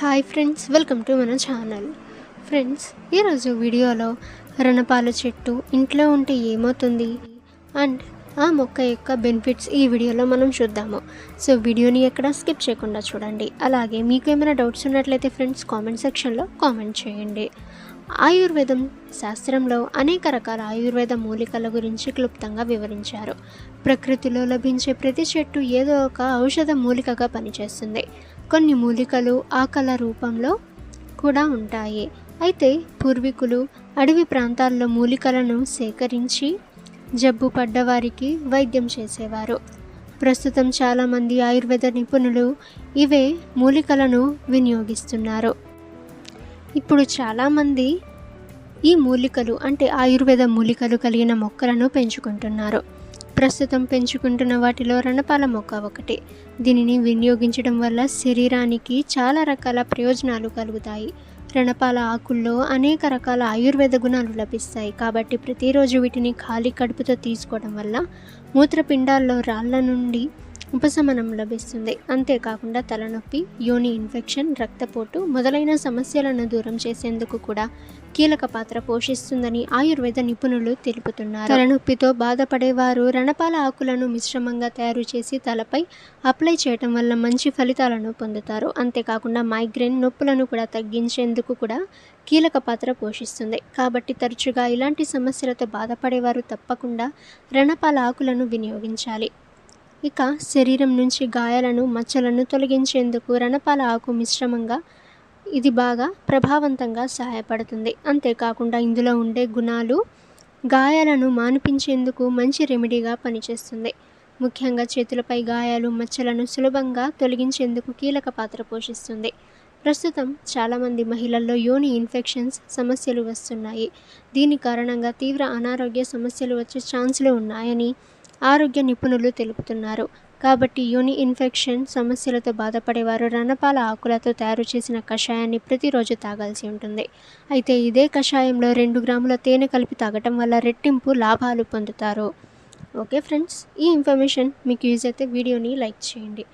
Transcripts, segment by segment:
Hi friends welcome to మన channel friends ఈరోజు వీడియోలో రణపాల చెట్టు ఇంట్లో ఉంటే ఏమవుతుంది? అండ్ ఆ మొక్క యొక్క బెనిఫిట్స్ ఈ వీడియోలో మనం చూద్దాము. సో వీడియోని ఎక్కడ స్కిప్ చేయకుండా చూడండి. అలాగే మీకు ఏమైనా డౌట్స్ ఉన్నట్లయితే ఫ్రెండ్స్ కామెంట్ సెక్షన్లో కామెంట్ చేయండి. ఆయుర్వేదం శాస్త్రంలో అనేక రకాల ఆయుర్వేద మూలికల గురించి క్లుప్తంగా వివరించారు. ప్రకృతిలో లభించే ప్రతి చెట్టు ఏదో ఒక ఔషధ మూలికగా పనిచేస్తుంది. కొన్ని మూలికలు ఆకల రూపంలో కూడా ఉంటాయి. అయితే పూర్వీకులు అడవి ప్రాంతాల్లో మూలికలను సేకరించి జబ్బు పడ్డవారికి వైద్యం చేసేవారు. ప్రస్తుతం చాలామంది ఆయుర్వేద నిపుణులు ఇవే మూలికలను వినియోగిస్తున్నారు. ఇప్పుడు చాలామంది ఈ మూలికలు అంటే ఆయుర్వేద మూలికలు కలిగిన మొక్కలను పెంచుకుంటున్నారు. ప్రస్తుతం పెంచుకుంటున్న వాటిలో రణపాల మొక్క ఒకటి. దీనిని వినియోగించడం వల్ల శరీరానికి చాలా రకాల ప్రయోజనాలు కలుగుతాయి. రణపాల ఆకుల్లో అనేక రకాల ఆయుర్వేద గుణాలు లభిస్తాయి. కాబట్టి ప్రతిరోజు వీటిని ఖాళీ కడుపుతో తీసుకోవడం వల్ల మూత్రపిండాల్లో రాళ్ళ నుండి ఉపశమనం లభిస్తుంది. అంతేకాకుండా తలనొప్పి యోని ఇన్ఫెక్షన్ రక్తపోటు మొదలైన సమస్యలను దూరం చేసేందుకు కూడా కీలక పాత్ర పోషిస్తుందని ఆయుర్వేద నిపుణులు తెలుపుతున్నారు. తలనొప్పితో బాధపడేవారు రణపాల ఆకులను మిశ్రమంగా తయారు చేసి తలపై అప్లై చేయటం వల్ల మంచి ఫలితాలను పొందుతారు. అంతేకాకుండా మైగ్రేన్ నొప్పులను కూడా తగ్గించేందుకు కూడా కీలక పాత్ర పోషిస్తుంది. కాబట్టి తరచుగా ఇలాంటి సమస్యలతో బాధపడేవారు తప్పకుండా రణపాల ఆకులను వినియోగించాలి. ఇక శరీరం నుంచి గాయాలను మచ్చలను తొలగించేందుకు రణపాల ఆకు మిశ్రమంగా ఇది బాగా ప్రభావవంతంగా సహాయపడుతుంది. అంతేకాకుండా ఇందులో ఉండే గుణాలు గాయాలను మాన్పించేందుకు మంచి రెమెడీగా పనిచేస్తుంది. ముఖ్యంగా చేతులపై గాయాలు మచ్చలను సులభంగా తొలగించేందుకు కీలక పాత్ర పోషిస్తుంది. ప్రస్తుతం చాలామంది మహిళల్లో యోని ఇన్ఫెక్షన్స్ సమస్యలు వస్తున్నాయి. దీని కారణంగా తీవ్ర అనారోగ్య సమస్యలు వచ్చే ఛాన్సులు ఉన్నాయని ఆరోగ్య నిపుణులు తెలుపుతున్నారు. కాబట్టి యూని ఇన్ఫెక్షన్ సమస్యలతో బాధపడేవారు రణపాల ఆకులతో తయారు చేసిన కషాయాన్ని ప్రతిరోజు తాగాల్సి ఉంటుంది. అయితే ఇదే కషాయంలో రెండు గ్రాముల తేనె కలిపి తాగటం వల్ల రెట్టింపు లాభాలు పొందుతారు. ఓకే ఫ్రెండ్స్ ఈ ఇన్ఫర్మేషన్ మీకు యూజ్ అయితే వీడియోని లైక్ చేయండి.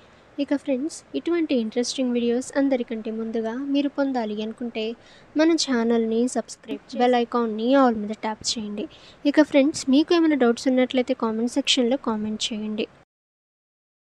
ఇక ఫ్రెండ్స్ ఇటువంటి ఇంట్రెస్టింగ్ వీడియోస్ అందరికంటే ముందుగా మీరు పొందాలి అనుకుంటే మన ఛానల్ని సబ్స్క్రైబ్ బెల్ ఐకాన్ని ఆల్ మీద ట్యాప్ చేయండి. ఇక ఫ్రెండ్స్ మీకు ఏమైనా డౌట్స్ ఉన్నట్లయితే కామెంట్ సెక్షన్లో కామెంట్ చేయండి.